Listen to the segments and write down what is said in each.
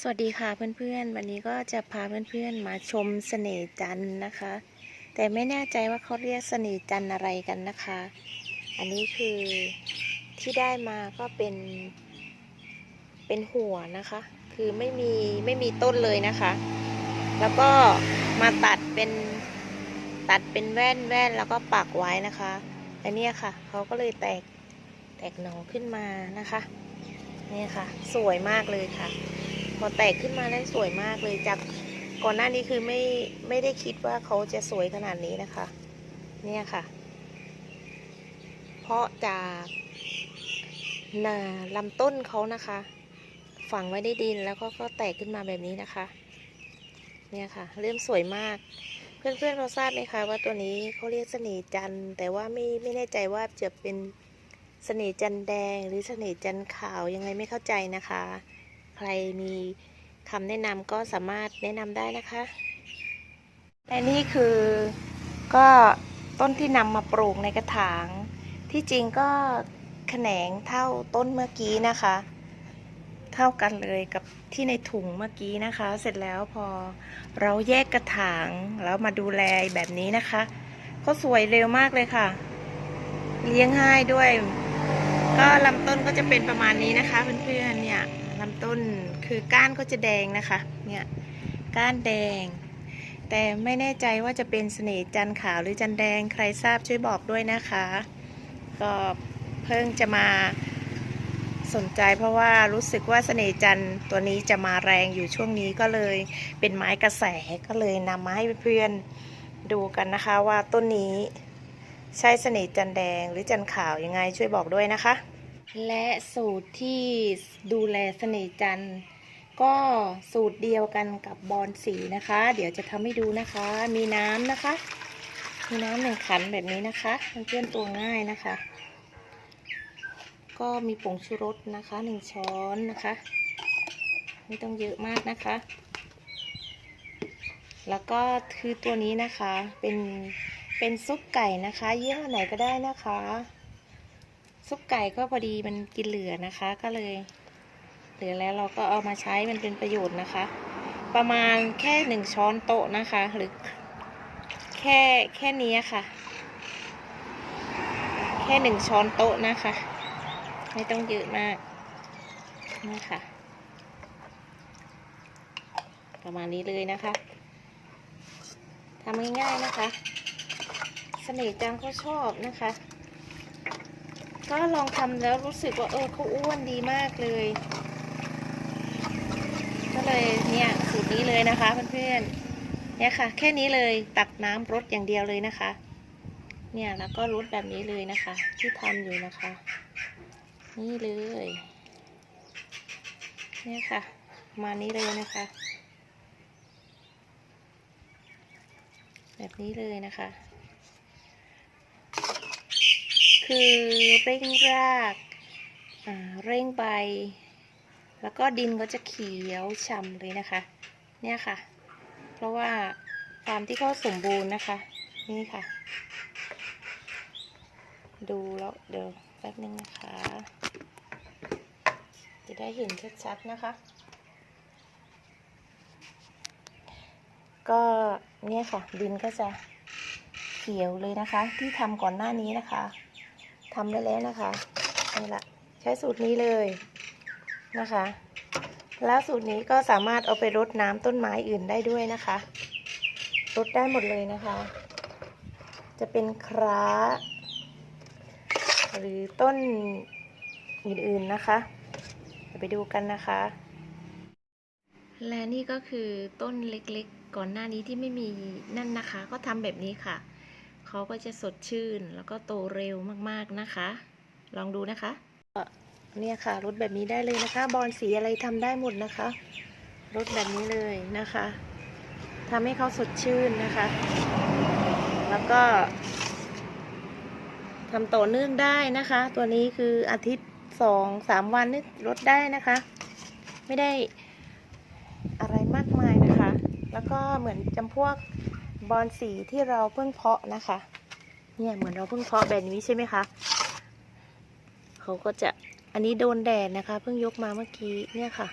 สวัสดีค่ะเพื่อนๆ วันนี้ก็จะพาเพื่อนๆมาชมเสน่ห์จันนะคะ แต่ไม่แน่ใจว่าเขาเรียกเสน่ห์จันอะไรกันนะคะ อันนี้คือที่ได้มาก็เป็นเป็นหัวนะคะ คือไม่มีไม่มีต้นเลยนะคะ แล้วก็มาตัดเป็นตัดเป็นแว่นแว่นแล้วก็ปักไว้นะคะอันนี้ค่ะเขาก็เลยแตกแตกหน่อขึ้นมานะคะนี่ค่ะ สวยมากเลยค่ะ พอแตกขึ้นมาได้สวยมากเลยจากก่อนหน้านี้คือไม่ไม่ได้คิดว่าเขาจะสวยขนาดนี้นะคะ เนี่ยค่ะ เพราะจากนาลำต้นเขานะคะ ฝังไว้ในดินแล้วก็ก็แตกขึ้นมาแบบนี้นะคะ เนี่ยค่ะ เริ่มสวยมาก เพื่อนๆเราทราบไหมคะว่าตัวนี้เขาเรียกเสน่ห์จันแต่ว่าไม่ไม่แน่ใจว่าจะเป็นเสน่ห์จันแดงหรือเสน่ห์จันขาวยังไงไม่เข้าใจนะคะ ใครมีคำแนะนำก็สามารถแนะนำได้นะคะและนี่คือก็ต้นที่นำมาปลูกในกระถาง ที่จริงก็แขนงเท่าต้นเมื่อกี้นะคะ เท่ากันเลยกับที่ในถุงเมื่อกี้นะคะ เสร็จแล้วพอเราแยกกระถางแล้วมาดูแลแบบนี้นะคะเขาสวยเร็วมากเลยค่ะ เลี้ยงง่ายด้วย ก็ลำต้นก็จะเป็นประมาณนี้นะคะเพื่อนๆเนี่ย ลำต้นคือก้านก็จะแดงนะคะ เนี่ยก้านแดง แต่ไม่แน่ใจว่าจะเป็นเสน่ห์จันขาวหรือจันแดงใครทราบช่วยบอกด้วยนะคะ ก็เพิ่งจะมาสนใจเพราะว่ารู้สึกว่าเสน่ห์จันตัวนี้จะมาแรงอยู่ช่วงนี้ก็เลยเป็นไม้กระแสก็เลยนำมาให้เพื่อนดูกันนะคะว่าต้นนี้ใช่เสน่ห์จันแดงหรือจันขาวยังไงช่วยบอกด้วยนะคะ และสูตรที่ดูแลเสน่ห์จันทร์ก็สูตรเดียวกันกับบอลสีนะคะ เดี๋ยวจะทำให้ดูนะคะ มีน้ำนะคะ มีน้ำหนึ่งขันแบบนี้นะคะเพื่อนตัวง่ายนะคะ ก็มีผงชูรสนะคะหนึ่งช้อนนะคะ ไม่ต้องเยอะมากนะคะ แล้วก็คือตัวนี้นะคะเป็นเป็นซุปไก่นะคะยี่ห้อไหนก็ได้นะคะ ซุปไก่ก็พอดีมันกินเหลือนะคะ ก็เลย เหลือแล้วเราก็เอามาใช้มันเป็นประโยชน์นะคะ ประมาณแค่หนึ่งช้อนโต๊ะนะคะ หรือ แค่แค่นี้ค่ะ แค่หนึ่งช้อนโต๊ะนะคะ ไม่ต้องเยอะมากนี่ค่ะ ประมาณนี้เลยนะคะทำง่ายๆนะคะ เสน่ห์จังเขาชอบนะคะ ก็ลองทำแล้วรู้สึกว่าเออเขาอ้วนดีมากเลย ก็เลยเนี่ยสูตรนี้เลยนะคะเพื่อนๆเนี่ยค่ะ แค่นี้เลยตักน้ำรดอย่างเดียวเลยนะคะ เนี่ยแล้วก็รดแบบนี้เลยนะคะ ที่ทำอยู่นะคะ นี่เลยเนี่ยค่ะ มานี้เลยนะคะ แบบนี้เลยนะคะ คือเร่งรากเร่งใบ แล้วก็ดินก็จะเขียวฉ่ำเลยนะคะ เนี่ยค่ะ เพราะว่าความที่เขาสมบูรณ์นะคะ นี่ค่ะ ดูแล้วเดี๋ยวแป๊บนึงนะคะ จะได้เห็นชัดๆนะคะ ก็เนี่ยค่ะดินก็จะเขียวเลยนะคะ ที่ทำก่อนหน้านี้นะคะ ทำได้แล้วนะคะนี่แหละใช้สูตรนี้เลยนะคะ แล้วสูตรนี้ก็สามารถเอาไปรดน้ำต้นไม้อื่นได้ด้วยนะคะรดได้หมดเลยนะคะ จะเป็นคร้า หรือต้นอื่นๆนะคะไปดูกันนะคะ และนี่ก็คือต้นเล็กๆ ก่อนหน้านี้ที่ไม่มีนั่นนะคะ ก็ทำแบบนี้ค่ะ เขาก็จะสดชื่น แล้วก็โตเร็วมากๆนะคะ ลองดูนะคะเนี่ยค่ะรถแบบนี้ได้เลยนะคะ บอลสีอะไรทำได้หมดนะคะรถแบบนี้เลยนะคะทำให้เขาสดชื่นนะคะ แล้วก็ทำต่อเนื่องได้นะคะ ตัวนี้คืออาทิตย์สองสามวันนี่ลดได้นะคะ ไม่ได้อะไรมากมายนะคะ แล้วก็เหมือนจำพวก บอลสีที่เราเพิ่งเพาะนะคะ เนี่ยเหมือนเราเพิ่งเพาะแบบนี้ใช่ไหมคะเขาก็จะอันนี้โดนแดดนะคะ เพิ่งยกมาเมื่อกี้เนี่ยค่ะ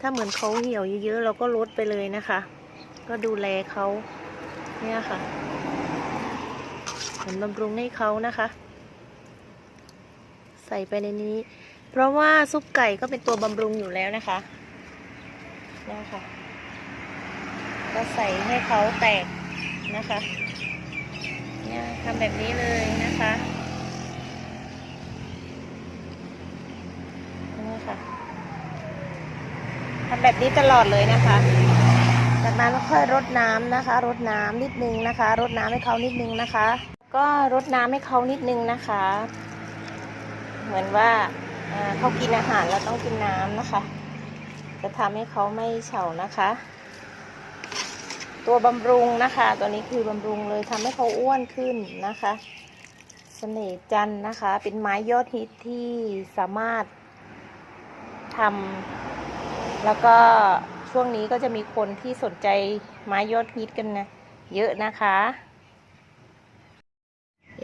ถ้าเหมือนเขาเหี่ยวเยอะๆเราก็ลดไปเลยนะคะ ก็ดูแลเขาเนี่ยค่ะเหมือนบำรุงให้เขานะคะ ใส่ไปในนี้ เพราะว่าซุปไก่ก็เป็นตัวบำรุงอยู่แล้วนะคะเนี่ยค่ะ ก็ใส่ให้เขาแตกนะคะเนี่ยทำแบบนี้เลยนะคะนี่ค่ะทำแบบนี้ตลอดเลยนะคะ จากนั้นก็ค่อยรดน้ำนะคะ รดน้ำนิดนึงนะคะ รดน้ำให้เขานิดนึงนะคะ ก็รดน้ำให้เขานิดนึงนะคะ เหมือนว่าอ่าเขากินอาหารแล้วต้องกินน้ำนะคะ จะทำให้เขาไม่เฉานะคะ ตัวบำรุงนะคะ ตัวนี้คือบำรุงเลยทำให้เขาอ้วนขึ้นนะคะเสน่ห์จันนะคะ เป็นไม้ยอดฮิตที่สามารถทำแล้วก็ช่วงนี้ก็จะมีคนที่สนใจไม้ยอดฮิตกันนะเยอะนะคะ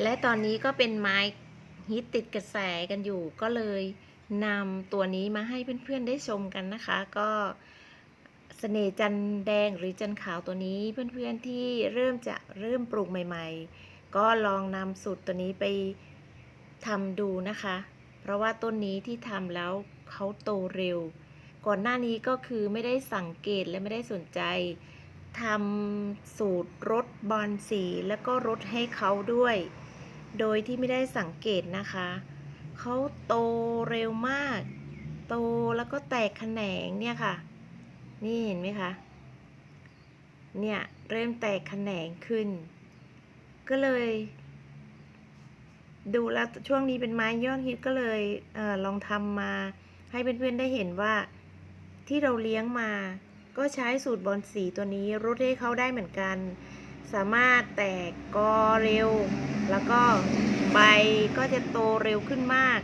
และตอนนี้ก็เป็นไม้ฮิตติดกระแสกันอยู่ก็เลยนำตัวนี้มาให้เพื่อนๆได้ชมกันนะคะ ก็ สน่ห์จันแดงหรือจันขาวตัวนี้เพื่อนๆที่เริ่มจะเริ่มปลูกใหม่ ๆ ก็ลองนำสูตรตัวนี้ไปทำดูนะคะ เพราะว่าต้นนี้ที่ทำแล้วเขาโตเร็ว ก่อนหน้านี้ก็คือไม่ได้สังเกตและไม่ได้สนใจทำสูตรรดบอลสีแล้วก็รดให้เขาด้วย โดยที่ไม่ได้สังเกตนะคะ เขาโตเร็วมาก โตแล้วก็แตกแขนงเนี่ยค่ะ นี่เห็นไหมคะ เนี่ย เริ่มแตกแขนงขึ้น ก็เลย ดูแล้วช่วงนี้เป็นไม้ยอดฮิตก็เลยเออลองทำมาให้เพื่อนๆได้เห็นว่าที่เราเลี้ยงมา ก็ใช้สูตรบอลสีตัวนี้รดให้เขาได้เหมือนกัน สามารถแตกกอเร็ว แล้วก็ใบก็จะโตเร็วขึ้นมาก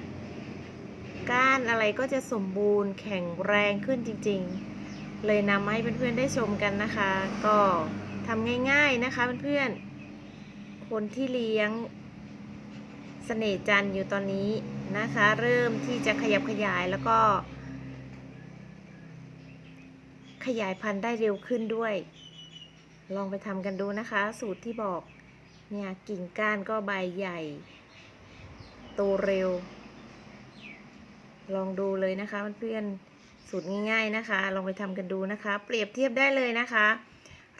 ก้านอะไรก็จะสมบูรณ์แข็งแรงขึ้นจริง ๆ เลยนำมาให้เพื่อนๆได้ชมกันนะคะ ก็ทำง่ายๆนะคะเพื่อนๆคนที่เลี้ยงเสน่ห์จันอยู่ตอนนี้นะคะ เริ่มที่จะขยับขยายแล้วก็ ขยายพันธุ์ได้เร็วขึ้นด้วย ลองไปทำกันดูนะคะ สูตรที่บอกเนี่ยกิ่งก้านก็ใบใหญ่โตเร็ว ลองดูเลยนะคะเพื่อนๆ สูตรง่าย ๆนะคะ ลองไปทำกันดูนะคะ เปรียบเทียบได้เลยนะคะ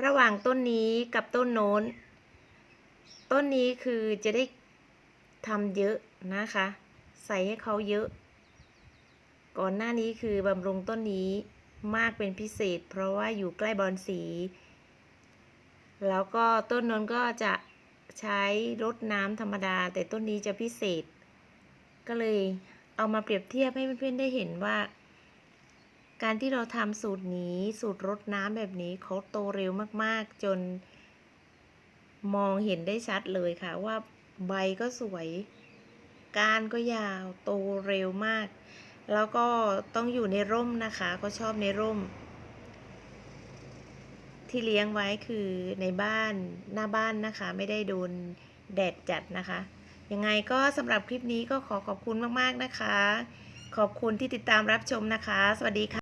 ระหว่างต้นนี้กับต้นโน้น ต้นนี้คือจะได้ทำเยอะนะคะ ใส่ให้เขาเยอะ ก่อนหน้านี้คือบำรุงต้นนี้มากเป็นพิเศษ เพราะว่าอยู่ใกล้บอนสี แล้วก็ต้นนนก็จะใช้รดน้ำธรรมดา แต่ต้นนี้จะพิเศษ ก็เลยเอามาเปรียบเทียบให้เพื่อนๆได้เห็นว่า การที่เราทำสูตรนี้สูตรรดน้ำแบบนี้เขาโตเร็วมากๆ จนมองเห็นได้ชัดเลยค่ะ ว่าใบก็สวย ก้านก็ยาวโตเร็วมาก แล้วก็ต้องอยู่ในร่มนะคะ ก็ชอบในร่ม ที่เลี้ยงไว้คือในบ้านหน้าบ้านนะคะ ไม่ได้โดนแดดจัดนะคะ ยังไงก็สำหรับคลิปนี้ก็ขอขอบคุณมากๆนะคะ ขอบคุณที่ติดตามรับชมนะคะ สวัสดีค่ะ